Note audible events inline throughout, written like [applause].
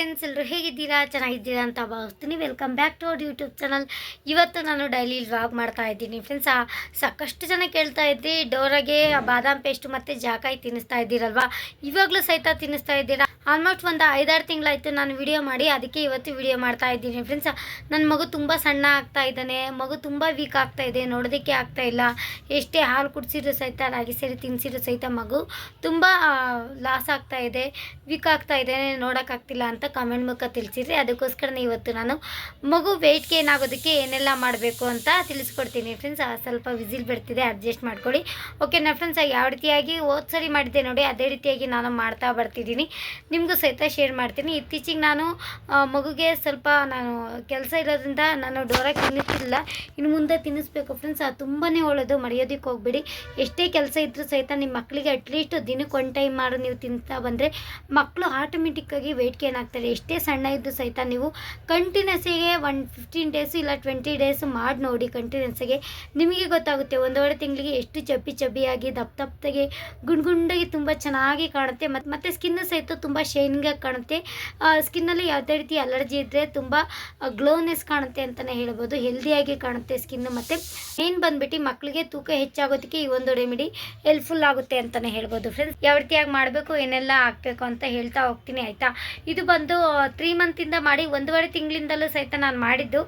Friends ಎಲ್ಲರೂ ಹೇಗಿದ್ದೀರಾ? ಚೆನ್ನಾಗಿದ್ದೀರಾ ಅಂತ ಭಾವಿಸ್ತೀನಿ. Welcome back to our YouTube channel ಇವತ್ತು ನಾನು ಡೈಲಿ ವ್ಲಾಗ್ ಮಾಡ್ತಾ ಇದ್ದೀನಿ. ಫ್ರೆಂಡ್ಸ್ ಸಾಕಷ್ಟು ಜನ ಕೇಳ್ತಾ ಇದ್ರಿ. ಡೋರಾಗೆ ಬಾದಾಮ್ ಪೇಸ್ಟ್ ಮತ್ತು ಜಾಕಾಯಿ ತಿನ್ನಿಸ್ತಾ ಇದ್ದೀರಲ್ವಾ? ಇವಾಗಲೂ ಸಹಿತ ತಿನ್ನಿಸ್ತಾ ಇದ್ದೀರಾ? ಆಲ್ಮೋಸ್ಟ್ ಒಂದು ಐದಾರು ತಿಂಗಳಾಯಿತು ನಾನು ವಿಡಿಯೋ ಮಾಡಿ, ಅದಕ್ಕೆ ಇವತ್ತು ವಿಡಿಯೋ ಮಾಡ್ತಾ ಇದ್ದೀನಿ ಫ್ರೆಂಡ್ಸ್ ನನ್ನ ಮಗು ತುಂಬ ಸಣ್ಣ ಆಗ್ತಾ ಇದ್ದಾನೆ, ಮಗು ತುಂಬ ವೀಕ್ ಆಗ್ತಾ ಇದೆ, ನೋಡೋದಕ್ಕೆ ಆಗ್ತಾ ಇಲ್ಲ. ಎಷ್ಟೇ ಹಾಲು ಕುಡಿಸಿದ್ರು ಸಹಿತ, ರಾಗಿ ಸೇರಿ ತಿನ್ನಿಸಿದ್ರು ಸಹಿತ ಮಗು ತುಂಬ ಲಾಸ್ ಆಗ್ತಾ ಇದೆ ವೀಕ್ ಆಗ್ತಾ ಇದೆ ನೋಡೋಕ್ಕಾಗ್ತಿಲ್ಲ ಅಂತ ಕಮೆಂಟ್ ಮುಖ ತಿಳಿಸಿದ್ರಿ ಅದಕ್ಕೋಸ್ಕರನೇ ಇವತ್ತು ನಾನು ಮಗು ವೆಯ್ಟ್ ಗೇನ್ ಆಗೋದಕ್ಕೆ ಏನೆಲ್ಲ ಮಾಡಬೇಕು ಅಂತ ತಿಳಿಸ್ಕೊಡ್ತೀನಿ ಫ್ರೆಂಡ್ಸ್ ಸ್ವಲ್ಪ ವಿಸಿಲ್ ಬಿಡ್ತಿದೆ ಅಡ್ಜಸ್ಟ್ ಮಾಡ್ಕೊಳ್ಳಿ. ಓಕೆನಾ ಫ್ರೆಂಡ್ಸ್ ಯಾವ ರೀತಿಯಾಗಿ ಓದ್ಸರಿ ಸರಿ ಮಾಡಿದ್ದೆ ನೋಡಿ, ಅದೇ ರೀತಿಯಾಗಿ ನಾನು ಮಾಡ್ತಾ ಬರ್ತಿದ್ದೀನಿ. ನಿಮಗೂ ಸಹಿತ ಶೇರ್ ಮಾಡ್ತೀನಿ. ಇತ್ತೀಚೆಗೆ ನಾನು ಮಗುಗೆ ಸ್ವಲ್ಪ ನಾನು ಕೆಲಸ ಇರೋದ್ರಿಂದ ನಾನು ಡೋರ ತಿನ್ನಿಸ್ತಿಲ್ಲ ಇನ್ನು ಮುಂದೆ ತಿನ್ನಿಸ್ಬೇಕು ಫ್ರೆಂಡ್ಸ್ ಅದು ತುಂಬಾ ಒಳ್ಳೆಯದು ಮರೆಯೋದಕ್ಕೆ ಹೋಗಬೇಡಿ. ಎಷ್ಟೇ ಕೆಲಸ ಇದ್ದರೂ ಸಹಿತ ನಿಮ್ಮ ಮಕ್ಕಳಿಗೆ ಅಟ್ಲೀಸ್ಟ್ ದಿನಕ್ಕೆ ಒನ್ ಟೈಮ್ ಮಾಡಿ ನೀವು ತಿಂತಾ ಬಂದರೆ. ಮಕ್ಕಳು ಆಟೋಮೆಟಿಕ್ಕಾಗಿ ವೆಯ್ಟ್ ಗೇನ್ ಆಗ್ತಾರೆ. ಎಷ್ಟೇ ಸಣ್ಣ ಇದ್ದರೂ ಸಹಿತ ನೀವು ಕಂಟಿನ್ಯೂಸಿಗೆ ಒನ್ ಫಿಫ್ಟೀನ್ ಡೇಸು ಇಲ್ಲ ಟ್ವೆಂಟಿ ಡೇಸ್ ಮಾಡಿ ನೋಡಿ ಕಂಟಿನ್ಯೂಸಿಗೆ ನಿಮಗೆ ಗೊತ್ತಾಗುತ್ತೆ ಒಂದೂವರೆ ತಿಂಗಳಿಗೆ ಎಷ್ಟು ಚಬ್ಬಿ ಚಬ್ಬಿಯಾಗಿ ದಪ್ಪ ದಪ್ಪಗೆ ಗುಂಡ್ ಗುಂಡಾಗಿ ತುಂಬ ಚೆನ್ನಾಗಿ ಕಾಣುತ್ತೆ. ಮತ್ತು ಮತ್ತು ಸ್ಕಿನ್ ಸಹಿತ ತುಂಬ ಶೈನಿಂಗಾಗಿ ಕಾಣುತ್ತೆ. ಸ್ಕಿನ್ನಲ್ಲಿ ಯಾವುದೇ ರೀತಿ ಅಲರ್ಜಿ ಇದ್ದರೆ ತುಂಬ ಗ್ಲೋನೆಸ್ ಕಾಣುತ್ತೆ ಅಂತಲೇ ಹೇಳ್ಬೋದು. ಹೆಲ್ದಿಯಾಗಿ ಕಾಣುತ್ತೆ ಸ್ಕಿನ್ ಮತ್ತು. ಮೇನ್ ಬಂದ್ಬಿಟ್ಟು ಮಕ್ಕಳಿಗೆ ತೂಕ ಹೆಚ್ಚಾಗೋದಕ್ಕೆ ಈ ಒಂದು ರೆಮಿಡಿ ಹೆಲ್ಪ್ಫುಲ್ ಆಗುತ್ತೆ ಅಂತಲೇ ಹೇಳ್ಬೋದು. ಫ್ರೆಂಡ್ಸ್ ಯಾವ ರೀತಿಯಾಗಿ ಮಾಡಬೇಕು, ಏನೆಲ್ಲ ಹಾಕಬೇಕು ಅಂತ ಹೇಳ್ತಾ ಹೋಗ್ತೀನಿ, ಆಯಿತಾ? ಇದು ಬಂದು ತ್ರೀ ಮಂತಿಂದ ಮಾಡಿ ಒಂದೂವರೆ ತಿಂಗಳಿಂದಲೂ ಸಹಿತ ನಾನು ಮಾಡಿದ್ದು.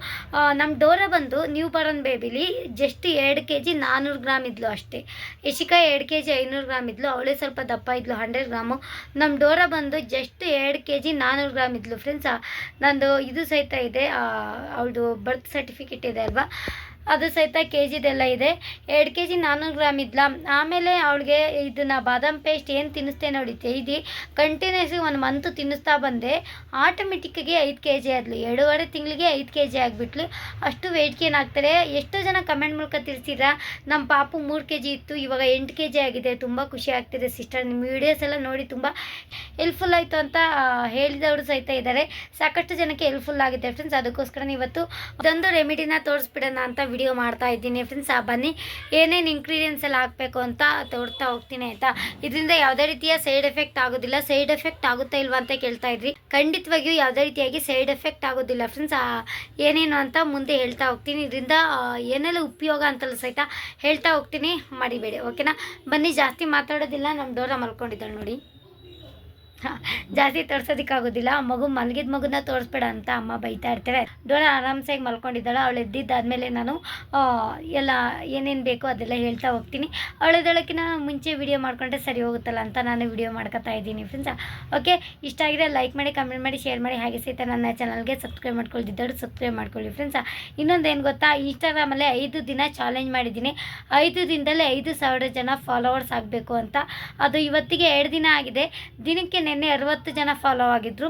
ನಮ್ಮ ಡೋರ ಬಂದು ನ್ಯೂ ಬರನ್ ಬೇಬಿಲಿ ಜಸ್ಟ್ ಎರಡು ಕೆ ಜಿ ನಾನ್ನೂರು ಗ್ರಾಮ್ ಇದ್ಲು ಅಷ್ಟೇ. ಯಶಿಕಾ ಎರಡು ಕೆ ಜಿ ಐನೂರು ಗ್ರಾಮ್ ಇದ್ಲು, ಅವಳೇ ಸ್ವಲ್ಪ ದಪ್ಪ ಇದ್ಲು, ಹಂಡ್ರೆಡ್ ಗ್ರಾಮು. ನಮ್ಮ ಡೋರ ಬಂದು ಜಸ್ಟ್ ಎರಡು ಕೆ ಜಿ ನಾನ್ನೂರು ಗ್ರಾಮ್ ಇದ್ಲು. ಫ್ರೆಂಡ್ಸ್ ನಂದು ಇದು ಸಹಿತ ಇದೆ. ಅವಳದು ಬರ್ತ್ ಸರ್ಟಿಫಿಕೇಟ್ ಇದೆ ಅಲ್ವಾ? ಅದು ಸಹಿತ ಕೆ ಜಿದೆಲ್ಲ ಇದೆ. ಎರಡು ಕೆ ಜಿ ನಾನ್ನೂರು ಗ್ರಾಮ್ ಇದ್ಲ. ಆಮೇಲೆ ಅವಳಿಗೆ ಇದನ್ನು ಬಾದಾಮ್ ಪೇಸ್ಟ್ ಏನು ತಿನ್ನಿಸ್ತೆ ನೋಡಿ ಇದು ಕಂಟಿನ್ಯೂಸ್ ಒಂದು ಮಂತು ತಿನ್ನಿಸ್ತಾ ಬಂದೆ. ಆಟೋಮೆಟಿಕ್ಕಾಗಿ ಐದು ಕೆ ಜಿ ಆದ್ಲು. ಎರಡೂವರೆ ತಿಂಗಳಿಗೆ ಐದು ಕೆ ಜಿ ಆಗಿಬಿಟ್ಲು. ಅಷ್ಟು ವೆಯ್ಟ್ ಗೇನ್ ಆಗ್ತಾರೆ ಎಷ್ಟೋ ಜನ ಕಮೆಂಟ್ ಮೂಲಕ ತಿಳಿಸಿರಾ ನಮ್ಮ ಪಾಪು ಮೂರು ಕೆ ಜಿ ಇತ್ತು, ಇವಾಗ ಎಂಟು ಕೆ ಜಿ ಆಗಿದೆ. ತುಂಬ ಖುಷಿ ಆಗ್ತಿದೆ ಸಿಸ್ಟರ್ ನಿಮ್ಮ ವೀಡಿಯೋಸ್ ಎಲ್ಲ ನೋಡಿ ತುಂಬ ಹೆಲ್ಪ್ಫುಲ್ ಆಯಿತು ಅಂತ ಹೇಳಿದವರು ಸಹಿತ ಇದ್ದಾರೆ ಸಾಕಷ್ಟು ಜನಕ್ಕೆ ಹೆಲ್ಪ್ಫುಲ್ ಆಗಿದೆ ಫ್ರೆಂಡ್ಸ್ ಅದಕ್ಕೋಸ್ಕರ ಇವತ್ತು ಇದೊಂದು ರೆಮಿಡಿನ ತೋರಿಸ್ಬಿಡೋಣ ಅಂತ ವಿಡಿಯೋ ಮಾಡ್ತಾ ಇದ್ದೀನಿ ಫ್ರೆಂಡ್ಸ್ ಆ, ಬನ್ನಿ. ಏನೇನು ಇಂಗ್ರೀಡಿಯೆಂಟ್ಸ್ ಎಲ್ಲ ಹಾಕಬೇಕು ಅಂತ ತೋರ್ತಾ ಹೋಗ್ತೀನಿ, ಆಯಿತಾ? ಇದರಿಂದ ಯಾವುದೇ ರೀತಿಯ ಸೈಡ್ ಎಫೆಕ್ಟ್ ಆಗೋದಿಲ್ಲ. ಸೈಡ್ ಎಫೆಕ್ಟ್ ಆಗುತ್ತಾ ಇಲ್ವಾ ಅಂತ ಕೇಳ್ತಾ ಇದ್ರಿ. ಖಂಡಿತವಾಗಿಯೂ ಯಾವುದೇ ರೀತಿಯಾಗಿ ಸೈಡ್ ಎಫೆಕ್ಟ್ ಆಗೋದಿಲ್ಲ ಫ್ರೆಂಡ್ಸ್ ಏನೇನು ಅಂತ ಮುಂದೆ ಹೇಳ್ತಾ ಹೋಗ್ತೀನಿ. ಇದರಿಂದ ಏನೆಲ್ಲ ಉಪಯೋಗ ಅಂತಲ್ಲ ಸಹಿತ ಹೇಳ್ತಾ ಹೋಗ್ತೀನಿ. ಮಾಡಿಬೇಡಿ ಓಕೆನಾ ಬನ್ನಿ, ಜಾಸ್ತಿ ಮಾತಾಡೋದಿಲ್ಲ. ನಮ್ಮ ಡೋರ ಮಲ್ಕೊಂಡಿದ್ದಾಳೆ ನೋಡಿ. ಜಾಸ್ತಿ ತೋರ್ಸೋದಕ್ಕಾಗೋದಿಲ್ಲ. ಆ ಮಗು ಮಲಗಿದ ಮಗುನ ತೋರಿಸ್ಬೇಡ ಅಂತ ಅಮ್ಮ ಬೈತಾ ಇರ್ತಾರೆ. ಡೋಣ ಆರಾಮ್ಸಾಗಿ ಮಲ್ಕೊಂಡಿದ್ದಾಳೆ. ಅವಳು ಎದ್ದಿದ್ದಾದ್ಮೇಲೆ ನಾನು ಎಲ್ಲ ಏನೇನು ಬೇಕೋ ಅದೆಲ್ಲ ಹೇಳ್ತಾ ಹೋಗ್ತೀನಿ. ಅವಳದೊಳಕಿನ ಮುಂಚೆ ವಿಡಿಯೋ ಮಾಡ್ಕೊಂಡ್ರೆ ಸರಿ ಹೋಗುತ್ತಲ್ಲ ಅಂತ ನಾನು ವಿಡಿಯೋ ಮಾಡ್ಕೊತಾ ಇದ್ದೀನಿ ಫ್ರೆಂಡ್ಸ್ ಓಕೆ? ಇಷ್ಟ ಆಗಿದ್ರೆ ಲೈಕ್ ಮಾಡಿ ಕಮೆಂಟ್ ಮಾಡಿ ಶೇರ್ ಮಾಡಿ. ಹಾಗೆ ಸಹಿತ ನನ್ನ ಚಾನಲ್ಗೆ ಸಬ್ಸ್ಕ್ರೈಬ್ ಮಾಡ್ಕೊಳ್ತಿದ್ದವರು ಸಬ್ಸ್ಕ್ರೈಬ್ ಮಾಡ್ಕೊಳ್ಳಿ ಫ್ರೆಂಡ್ಸ್ ಇನ್ನೊಂದು ಏನು ಗೊತ್ತಾ? ಇನ್ಸ್ಟಾಗ್ರಾಮಲ್ಲಿ ಐದು ದಿನ ಚಾಲೆಂಜ್ ಮಾಡಿದ್ದೀನಿ. ಐದು ದಿನದಲ್ಲೇ ಐದು ಸಾವಿರ ಜನ ಫಾಲೋವರ್ಸ್ ಆಗಬೇಕು ಅಂತ. ಅದು ಇವತ್ತಿಗೆ ಎರಡು ದಿನ ಆಗಿದೆ. ದಿನಕ್ಕೆ ನಿನ್ನೆ ಅರವತ್ತು ಜನ ಫಾಲೋ ಆಗಿದ್ರು.